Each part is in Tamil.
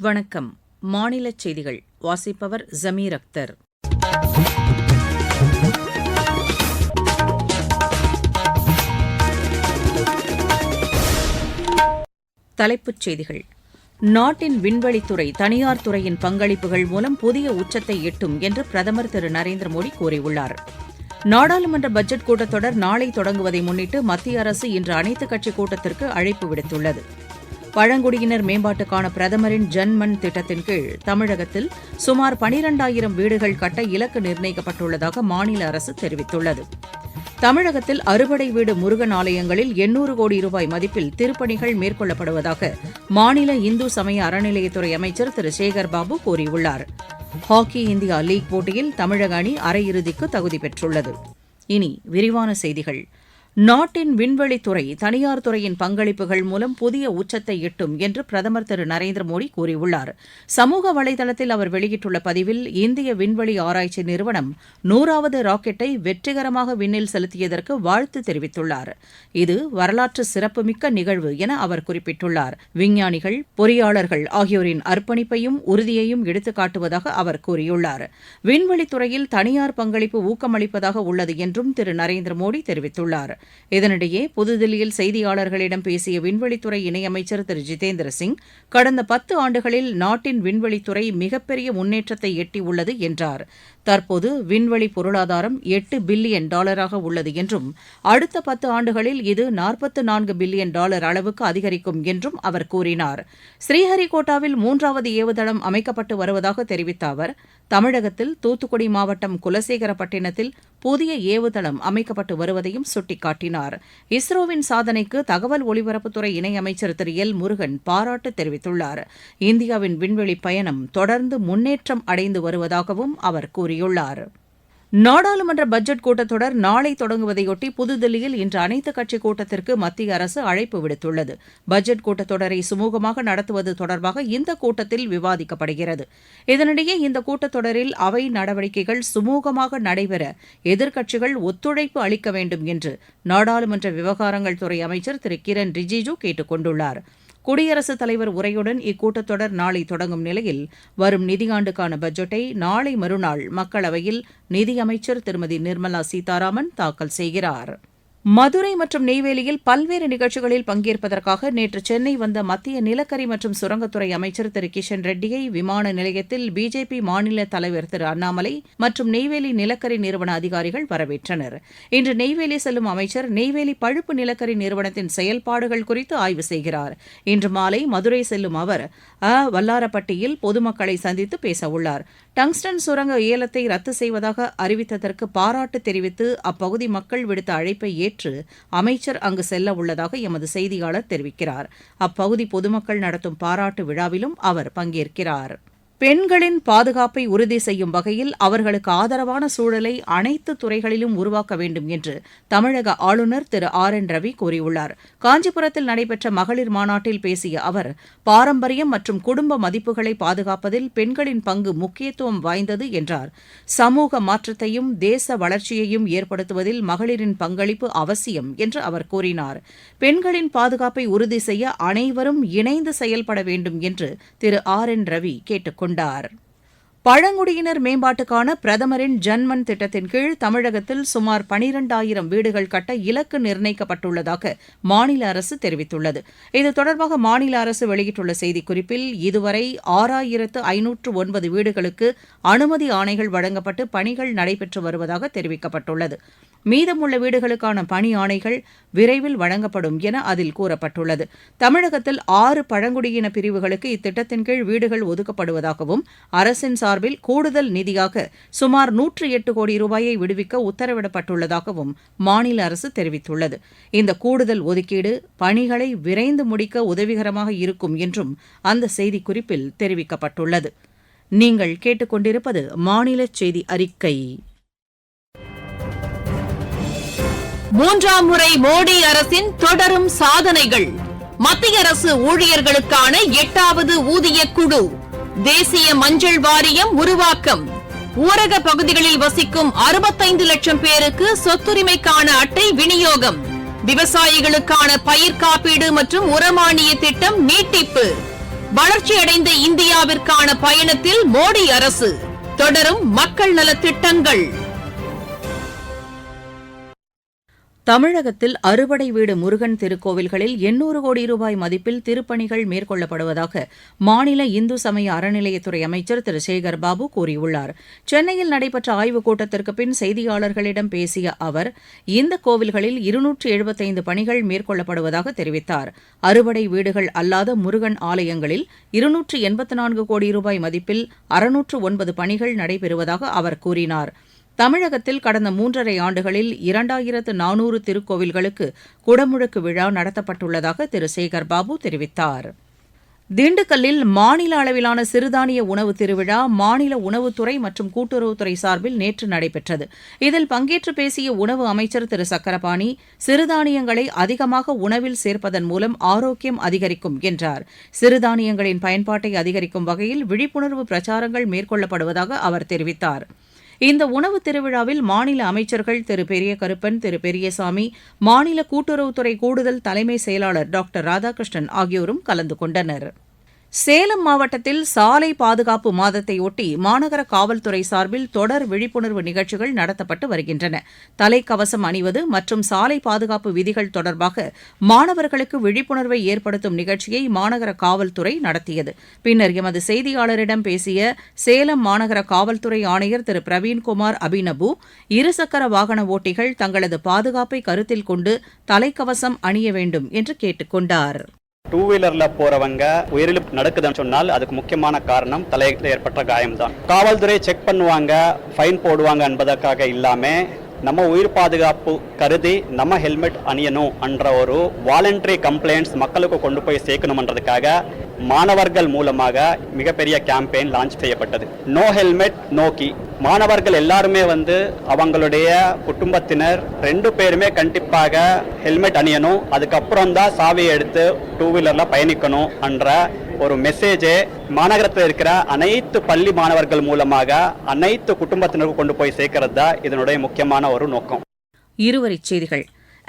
வணக்கம். மாநிலச் செய்திகள். வாசிப்பவர் ஜமீர் அக்தர். தலைப்புச் செய்திகள். நாட்டின் விண்வெளித்துறை தனியார் துறையின் பங்களிப்புகள் மூலம் புதிய உச்சத்தை எட்டும் என்று பிரதமர் திரு நரேந்திர மோடி கூறியுள்ளார். நாடாளுமன்ற பட்ஜெட் கூட்டத்தொடர் நாளை தொடங்குவதை முன்னிட்டு மத்திய அரசு இன்று அனைத்துக் கட்சி கூட்டத்திற்கு அழைப்பு விடுத்துள்ளது. பழங்குடியினர் மேம்பாட்டுக்கான பிரதமரின் ஜன்மன் திட்டத்தின் கீழ் தமிழகத்தில் சுமார் பனிரெண்டாயிரம் வீடுகள் கட்ட இலக்கு நிர்ணயிக்கப்பட்டுள்ளதாக மாநில அரசு தெரிவித்துள்ளது. தமிழகத்தில் அறுபடை வீடு முருகன் ஆலயங்களில் எண்ணூறு கோடி ரூபாய் மதிப்பில் திருப்பணிகள் மேற்கொள்ளப்படுவதாக மாநில இந்து சமய அறநிலையத்துறை அமைச்சர் திரு சேகர் பாபு கூறியுள்ளார். ஹாக்கி இந்தியா லீக் போட்டியில் தமிழக அணி அரையிறுதிக்கு தகுதி பெற்றுள்ளது. இனி விரிவான செய்திகள். நாட்டின் விண்வெளித்துறை தனியார் துறையின் பங்களிப்புகள் மூலம் புதிய உச்சத்தை எட்டும் என்று பிரதமர் திரு. நரேந்திர மோடி கூறியுள்ளார். சமூக வலைதளத்தில் அவர் வெளியிட்டுள்ள பதிவில் இந்திய விண்வெளி ஆராய்ச்சி நிறுவனம் நூறாவது ராக்கெட்டை வெற்றிகரமாக விண்ணில் செலுத்தியதற்கு வாழ்த்து தெரிவித்துள்ளார். இது வரலாற்று சிறப்புமிக்க நிகழ்வு என அவர் குறிப்பிட்டுள்ளார். விஞ்ஞானிகள் பொறியாளர்கள் ஆகியோரின் அர்ப்பணிப்பையும் உறுதியையும் எடுத்துக்காட்டுவதாக அவர் கூறியுள்ளார். விண்வெளித்துறையில் தனியார் பங்களிப்பு ஊக்கமளிப்பதாக உள்ளது என்றும் திரு. நரேந்திர மோடி தெரிவித்துள்ளார். இதனிடையே புதுதில்லியில் செய்தியாளர்களிடம் பேசிய விண்வெளித்துறை இணையமைச்சர் திரு. ஜிதேந்திர சிங் கடந்த பத்து ஆண்டுகளில் நாட்டின் விண்வெளித்துறை மிகப்பெரிய முன்னேற்றத்தை எட்டியுள்ளது என்றார். தற்போது விண்வெளி பொருளாதாரம் எட்டு பில்லியன் டாலராக உள்ளது என்றும் அடுத்த பத்து ஆண்டுகளில் இது நாற்பத்து நான்கு பில்லியன் டாலர் அளவுக்கு அதிகரிக்கும் என்றும் அவர் கூறினார். ஸ்ரீஹரிகோட்டாவில் மூன்றாவது ஏவுதளம் அமைக்கப்பட்டு வருவதாக தெரிவித்த அவர் தமிழகத்தில் தூத்துக்குடி மாவட்டம் குலசேகரப்பட்டினத்தில் புதிய ஏவுதளம் அமைக்கப்பட்டு வருவதையும் சுட்டிக்காட்டினார். இஸ்ரோவின் சாதனைக்கு தகவல் ஒலிபரப்புத்துறை இணையமைச்சர் திரு. எல். முருகன் பாராட்டு தெரிவித்துள்ளார். இந்தியாவின் விண்வெளி பயணம் தொடர்ந்து முன்னேற்றம் அடைந்து வருவதாகவும் அவர் கூறியுள்ளார். நாடாளுமன்ற பட்ஜெட் கூட்டத்தொடர் நாளை தொடங்குவதையொட்டி புதுதில்லியில் இன்று அனைத்துக் கட்சி கூட்டத்திற்கு மத்திய அரசு அழைப்பு விடுத்துள்ளது. பட்ஜெட் கூட்டத்தொடரை சுமூகமாக நடத்துவது தொடர்பாக இந்த கூட்டத்தில் விவாதிக்கப்படுகிறது. இதனிடையே இந்த கூட்டத்தொடரில் அவை நடவடிக்கைகள் சுமூகமாக நடைபெற எதிர்க்கட்சிகள் ஒத்துழைப்பு அளிக்க வேண்டும் என்று நாடாளுமன்ற விவகாரங்கள் துறை அமைச்சர் திரு கிரண் ரிஜிஜு கேட்டுக் கொண்டுள்ளாா் குடியரசுத் தலைவர் உரையுடன் இக்கூட்டத்தொடர் நாளை தொடங்கும் நிலையில் வரும் நிதியாண்டுக்கான பட்ஜெட்டை நாளை மறுநாள் மக்களவையில் நிதியமைச்சர் திருமதி நிர்மலா சீதாராமன் தாக்கல் செய்கிறார். மதுரை மற்றும் நெய்வேலியில் பல்வேறு நிகழ்ச்சிகளில் பங்கேற்பதற்காக நேற்று சென்னை வந்த மத்திய நிலக்கரி மற்றும் சுரங்கத்துறை அமைச்சர் திரு கிஷன் ரெட்டியை விமான நிலையத்தில் பிஜேபி மாநில தலைவர் திரு அண்ணாமலை மற்றும் நெய்வேலி நிலக்கரி நிறுவன அதிகாரிகள் வரவேற்றனர். இன்று நெய்வேலி செல்லும் அமைச்சர் நெய்வேலி பழுப்பு நிலக்கரி நிறுவனத்தின் செயல்பாடுகள் குறித்து ஆய்வு செய்கிறார். இன்று மாலை மதுரை செல்லும் அவர் அ. வல்லாரப்பட்டியில் பொதுமக்களை சந்தித்து பேசவுள்ளார். டங்ஸ்டன் சுரங்க ஏலத்தை ரத்து செய்வதாக அறிவித்ததற்கு பாராட்டு தெரிவித்து அப்பகுதி மக்கள் விடுத்த அழைப்பை ஏற்று அமைச்சர் அங்கு செல்ல உள்ளதாக எமது செய்தியாளர் தெரிவிக்கிறார். அப்பகுதி பொதுமக்கள் நடத்தும் பாராட்டு விழாவிலும் அவர் பங்கேற்கிறார். பெண்களின் பாதுகாப்பை உறுதி செய்யும் வகையில் அவர்களுக்கு ஆதரவான சூழலை அனைத்து துறைகளிலும் உருவாக்க வேண்டும் என்று தமிழக ஆளுநர் திரு ஆர் என் ரவி கூறியுள்ளார். காஞ்சிபுரத்தில் நடைபெற்ற மகளிர் மாநாட்டில் பேசிய அவர் பாரம்பரியம் மற்றும் குடும்ப மதிப்புகளை பாதுகாப்பதில் பெண்களின் பங்கு முக்கியத்துவம் வாய்ந்தது என்றார். சமூக மாற்றத்தையும் தேச வளர்ச்சியையும் ஏற்படுத்துவதில் மகளிரின் பங்களிப்பு அவசியம் என்று அவர் கூறினார். பெண்களின் பாதுகாப்பை உறுதி செய்ய அனைவரும் இணைந்து செயல்பட வேண்டும் என்று திரு ஆர் என் ரவி கேட்டுக் கொண்டார். பழங்குடியினர் மேம்பாட்டுக்கான பிரதமரின் ஜன்மன் திட்டத்தின் கீழ் தமிழகத்தில் சுமார் பனிரெண்டாயிரம் வீடுகள் கட்ட இலக்கு நிர்ணயிக்கப்பட்டுள்ளதாக மாநில அரசு தெரிவித்துள்ளது. இது தொடர்பாக மாநில அரசு வெளியிட்டுள்ள செய்திக்குறிப்பில் இதுவரை ஆறாயிரத்து ஐநூற்று ஒன்பது வீடுகளுக்கு அனுமதி ஆணைகள் வழங்கப்பட்டு பணிகள் நடைபெற்று வருவதாக தெரிவிக்கப்பட்டுள்ளது. மீதமுள்ள வீடுகளுக்கான பணி ஆணைகள் விரைவில் வழங்கப்படும் என அதில் கூறப்பட்டுள்ளது. தமிழகத்தில் ஆறு பழங்குடியின பிரிவுகளுக்கு இத்திட்டத்தின் கீழ் வீடுகள் ஒதுக்கப்படுவதாகவும் அரசின் சார்பில் சார்பில் கூடுதல் நிதியாக சுமார் நூற்று எட்டு கோடி ரூபாயை விடுவிக்க உத்தரவிடப்பட்டுள்ளதாகவும் மாநில அரசு தெரிவித்துள்ளது. இந்த கூடுதல் ஒதுக்கீடு பணிகளை விரைந்து முடிக்க உதவிகரமாக இருக்கும் என்றும் அந்த செய்திக்குறிப்பில் தெரிவிக்கப்பட்டுள்ளது. நீங்கள் கேட்டுக்கொண்டிருப்பது மாநில செய்தி அறிக்கை. மூன்றாம் முறை மோடி அரசின் தொடரும் சாதனைகள். மத்திய அரசு ஊழியர்களுக்கான எட்டாவது ஊதிய குழு. தேசிய மஞ்சள் வாரியம் உருவாக்கம். ஊரக பகுதிகளில் வசிக்கும் அறுபத்தைந்து லட்சம் பேருக்கு சொத்துரிமைக்கான அட்டை விநியோகம். விவசாயிகளுக்கான பயிர் காப்பீடு மற்றும் உரமானிய திட்டம் நீட்டிப்பு. வளர்ச்சியடைந்த இந்தியாவிற்கான பயணத்தில் மோடி அரசு. தொடரும் மக்கள் நலத்திட்டங்கள் தமிழகத்தில் அறுபடை வீடு முருகன் திருக்கோவில்களில் எண்ணூறு கோடி ரூபாய் மதிப்பில் திருப்பணிகள் மேற்கொள்ளப்படுவதாக மாநில இந்து சமய அறநிலையத்துறை அமைச்சர் திரு சேகர் பாபு கூறியுள்ளார். சென்னையில் நடைபெற்ற ஆய்வுக் கூட்டத்திற்கு பின் செய்தியாளர்களிடம் பேசிய அவர் இந்த கோவில்களில் இருநூற்று எழுபத்தைந்து பணிகள் மேற்கொள்ளப்படுவதாக தெரிவித்தார். அறுபடை வீடுகள் அல்லாத முருகன் ஆலயங்களில் இருநூற்று எண்பத்து நான்கு கோடி ரூபாய் மதிப்பில் அறுநூற்று ஒன்பது பணிகள் நடைபெறுவதாக அவர் கூறினார். தமிழகத்தில் கடந்த மூன்றரை ஆண்டுகளில் இரண்டாயிரத்து நானூறு திருக்கோவில்களுக்கு குடமுழுக்கு விழா நடத்தப்பட்டுள்ளதாக திரு. சேகர் பாபு தெரிவித்தார். திண்டுக்கல்லில் மாநில அளவிலான சிறுதானிய உணவு திருவிழா மாநில உணவுத்துறை மற்றும் கூட்டுறவுத்துறை சார்பில் நேற்று நடைபெற்றது. இதில் பங்கேற்று பேசிய உணவு அமைச்சர் திரு. சக்கரபாணி சிறுதானியங்களை அதிகமாக உணவில் சேர்ப்பதன் மூலம் ஆரோக்கியம் அதிகரிக்கும் என்றார். சிறுதானியங்களின் பயன்பாட்டை அதிகரிக்கும் வகையில் விழிப்புணர்வு பிரச்சாரங்கள் மேற்கொள்ளப்படுவதாக அவர் தெரிவித்தார். இந்த உணவு திருவிழாவில் மாநில அமைச்சர்கள் திரு பெரிய கருப்பன் திரு பெரியசாமி மாநில கூட்டுறவுத்துறை கூடுதல் தலைமை செயலாளர் டாக்டர் ராதாகிருஷ்ணன் ஆகியோரும் கலந்து கொண்டனர். சேலம் மாவட்டத்தில் சாலை பாதுகாப்பு மாதத்தையொட்டி மாநகர காவல்துறை சார்பில் தொடர் விழிப்புணர்வு நிகழ்ச்சிகள் நடத்தப்பட்டு வருகின்றன. தலைக்கவசம் அணிவது மற்றும் சாலை பாதுகாப்பு விதிகள் தொடர்பாக மாணவர்களுக்கு விழிப்புணர்வை ஏற்படுத்தும் நிகழ்ச்சியை மாநகர காவல்துறை நடத்தியது. பின்னர் எமது செய்தியாளரிடம் பேசிய சேலம் மாநகர காவல்துறை ஆணையர் திரு. பிரவீன்குமார் அபினபு இருசக்கர வாகன ஓட்டிகள் தங்களது பாதுகாப்பை கருத்தில் கொண்டு தலைக்கவசம் அணிய வேண்டும் என்று கேட்டுக் கொண்டாா் டூ வீலர்ல போறவங்க உயிரிழப்பு நடக்குதுன்னு சொன்னால் அதுக்கு முக்கியமான காரணம் தலையில் ஏற்பட்ட காயம்தான். காவல்துறை செக் பண்ணுவாங்க ஃபைன் போடுவாங்க என்பதற்காக இல்லாம நம்ம உயிர் பாதுகாப்பு கருதி நம்ம ஹெல்மெட் அணியணும் என்ற ஒரு வாலண்டரி கம்ப்ளைண்ட்ஸ் மக்களுக்கு கொண்டு போய் சேர்க்கணும்ன்றதுக்காக மாணவர்கள் மூலமாக மிகப்பெரிய கேம்பெயின் லான்ச் செய்யப்பட்டது. நோ ஹெல்மெட் நோக்கி மாணவர்கள் எல்லாருமே வந்து அவங்களுடைய குடும்பத்தினர் ரெண்டு பேருமே கண்டிப்பாக ஹெல்மெட் அணியணும். அதுக்கப்புறம் தான் சாவியை எடுத்து டூ வீலரில் பயணிக்கணும் என்ற ஒரு மெசேஜை மாநகரத்தில் இருக்கிற அனைத்து பள்ளி மாணவர்கள் மூலமாக அனைத்து குடும்பத்தினருக்கும் கொண்டு போய் சேர்க்கறது தான் இதனுடைய முக்கியமான ஒரு நோக்கம். இருவரிச் செய்திகள்.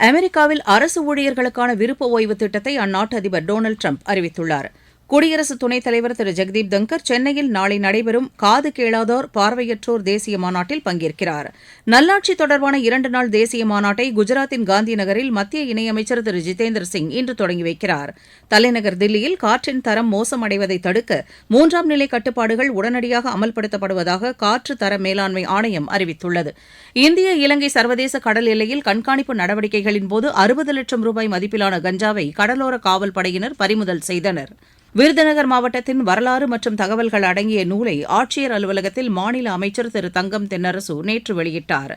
அமெரிக்காவில் அரசு ஊழியர்களுக்கான விருப்ப ஓய்வு திட்டத்தை அந்நாட்டு அதிபர் டொனால்டு ட்ரம்ப் அறிவித்துள்ளார். குடியரசு துணைத் தலைவர் திரு. ஜெக்தீப் தங்கர் சென்னையில் நாளை நடைபெறும் காது கேளாதோர் பார்வையற்றோர் தேசிய மாநாட்டில் பங்கேற்கிறார். நல்லாட்சி தொடர்பான இரண்டு நாள் தேசிய மாநாட்டை குஜராத்தின் காந்தி நகரில் மத்திய இணையமைச்சர் திரு. ஜிதேந்திர சிங் இன்று தொடங்கி வைக்கிறார். தலைநகர் தில்லியில் காற்றின் தரம் மோசமடைவதை தடுக்க மூன்றாம் நிலை கட்டுப்பாடுகள் உடனடியாக அமல்படுத்தப்படுவதாக காற்று தர மேலாண்மை ஆணையம் அறிவித்துள்ளது. இந்திய இலங்கை சர்வதேச கடல் எல்லையில் கண்காணிப்பு நடவடிக்கைகளின் போது அறுபது லட்சம் ரூபாய் மதிப்பிலான கஞ்சாவை கடலோர காவல் படையினர் பறிமுதல் செய்தனர். விருதுநகர் மாவட்டத்தின் வரலாறு மற்றும் தகவல்கள் அடங்கிய நூலை ஆட்சியர் அலுவலகத்தில் மாநில அமைச்சர் திரு தங்கம் தென்னரசு நேற்று வெளியிட்டார்.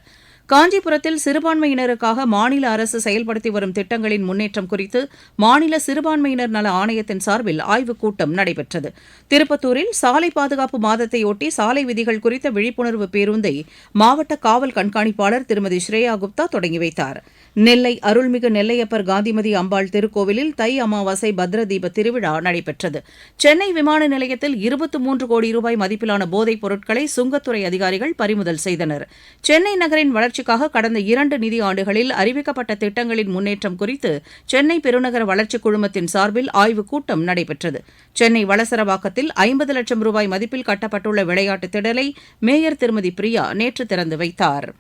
காஞ்சிபுரத்தில் சிறுபான்மையினருக்காக மாநில அரசு செயல்படுத்தி வரும் திட்டங்களின் முன்னேற்றம் குறித்து மாநில சிறுபான்மையினர் நல ஆணையத்தின் சார்பில் ஆய்வுக் கூட்டம் நடைபெற்றது. திருப்பத்தூரில் சாலை பாதுகாப்பு மாதத்தையொட்டி சாலை விதிகள் குறித்த விழிப்புணர்வு பேருந்தை மாவட்ட காவல் கண்காணிப்பாளர் திருமதி ஸ்ரேயா குப்தா தொடங்கி வைத்தார். நெல்லை அருள்மிகு நெல்லையப்பர் காந்திமதி அம்பாள் திருக்கோவிலில் தை அமாவாசை பத்ரதீப திருவிழா நடைபெற்றது. சென்னை விமான நிலையத்தில் இருபத்தி மூன்று கோடி ரூபாய் மதிப்பிலான போதைப் பொருட்களை சுங்கத்துறை அதிகாரிகள் பறிமுதல் செய்தனர். சென்னை நகரின் வளர்ச்சி வளர்ச்சிக்காக கடந்த இரண்டு நிதி ஆண்டுகளில் அறிவிக்கப்பட்ட திட்டங்களின் முன்னேற்றம் குறித்து சென்னை பெருநகர வளர்ச்சிக் குழுமத்தின் சார்பில் ஆய்வுக் கூட்டம் நடைபெற்றது. சென்னை வளசரவாக்கத்தில் ஐம்பது லட்சம் ரூபாய் மதிப்பில் கட்டப்பட்டுள்ள விளையாட்டுத் திடலை மேயர் திருமதி பிரியா நேற்று திறந்து வைத்தார்.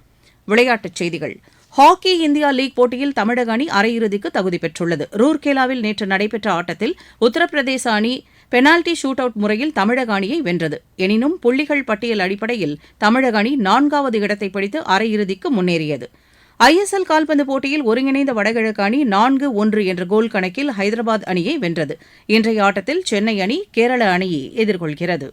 விளையாட்டுச் செய்திகள். ஹாக்கி இந்தியா லீக் போட்டியில் தமிழக அணி அரையிறுதிக்கு தகுதி பெற்றுள்ளது. ரூர்கேலாவில் நேற்று நடைபெற்ற ஆட்டத்தில் உத்தரப்பிரதேச அணி பெனால்டி ஷூட் அவுட் முறையில் தமிழக அணியை வென்றது. எனினும் புள்ளிகள் பட்டியல் அடிப்படையில் தமிழக அணி நான்காவது இடத்தை பிடித்து அரையிறுதிக்கு முன்னேறியது. ஐஎஸ்எல் கால்பந்து போட்டியில் ஒருங்கிணைந்த வடகிழக்கு அணி நான்கு ஒன்று என்ற கோல் கணக்கில் ஹைதராபாத் அணியை வென்றது. இன்றைய ஆட்டத்தில் சென்னை அணி கேரள அணியை எதிர்கொள்கிறது.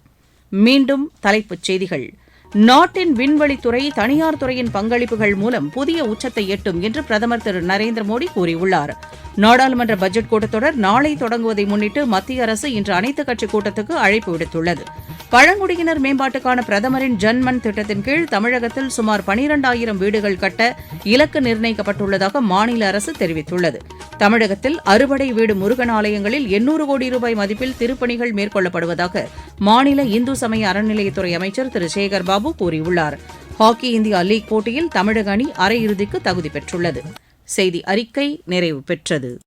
மீண்டும் தலைப்புச் செய்திகள். நாட்டின் விண்வெளித்துறை தனியார் துறையின் பங்களிப்புகள் மூலம் புதிய உச்சத்தை எட்டும் என்று பிரதமர் திரு நரேந்திர மோடி கூறியுள்ளார். நாடாளுமன்ற பட்ஜெட் கூட்டத்தொடர் நாளை தொடங்குவதை முன்னிட்டு மத்திய அரசு இன்று அனைத்துக் கட்சிக் கூட்டத்துக்கு அழைப்பு விடுத்துள்ளது. பழங்குடியினர் மேம்பாட்டுக்கான பிரதமரின் ஜன்மன் திட்டத்தின் கீழ் தமிழகத்தில் சுமார் பனிரெண்டாயிரம் வீடுகள் கட்ட இலக்கு நிர்ணயிக்கப்பட்டுள்ளதாக மாநில அரசு தெரிவித்துள்ளது. தமிழகத்தில் அறுபடை வீடு முருகன் ஆலயங்களில் எண்ணூறு கோடி ரூபாய் மதிப்பில் திருப்பணிகள் மேற்கொள்ளப்படுவதாக மாநில இந்து சமய அறநிலையத்துறை அமைச்சர் திரு சேகர் பாபு கூறியுள்ளார். ஹாக்கி இந்தியா லீக் போட்டியில் தமிழக அணி அரையிறுதிக்கு தகுதி பெற்றுள்ளது. செய்தி அறிக்கை நிறைவு பெற்றது.